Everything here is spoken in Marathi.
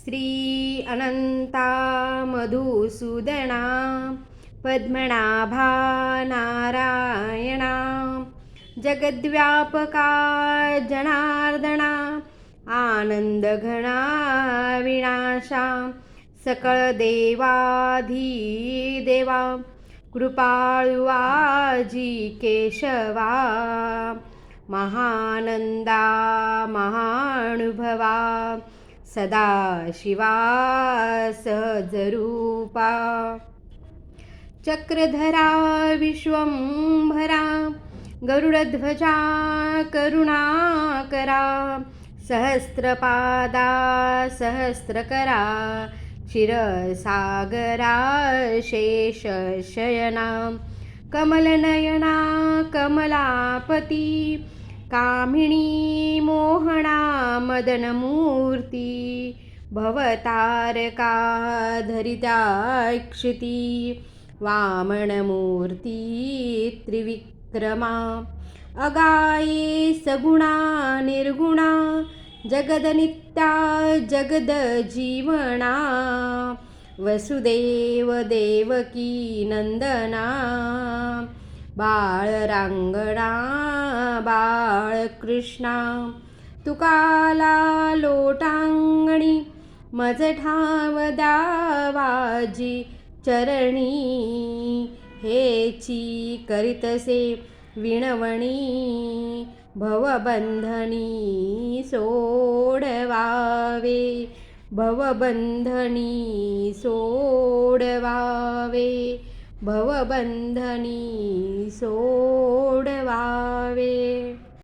श्री अनंता मधुसूदना पद्मनाभा नारायणा जगद्व्यापका जनार्दना आनंदघना विनाशा सकळ देवाधी देवा कृपाळुवाजी केशवा महानंदा महानुभवा सदा शिवा सहजरूपा चक्रधरा विश्वंभरा गरुडध्वजा करुणाकरा सहस्रपादा सहस्रकरा क्षीरसागरा शेषशयना कमलनयना कमलापती कामिणी मोहना मदनमूर्ती भवतारका धरिताक्षिती वामणमूर्ती त्रिविक्रमा अगाये सगुणा निर्गुणा जगदनित्या जगदजीवना वसुदेव देवकी नंदना बाळरांगणा बाळकृष्णा तुकाला लोटांगणी मज ठाव दावाजी चरणी. हेची करीतसे विणवणी भवबंधनी सोडवावे. भवबंधनी सोडवावे. भवबंधनी सोडवावे.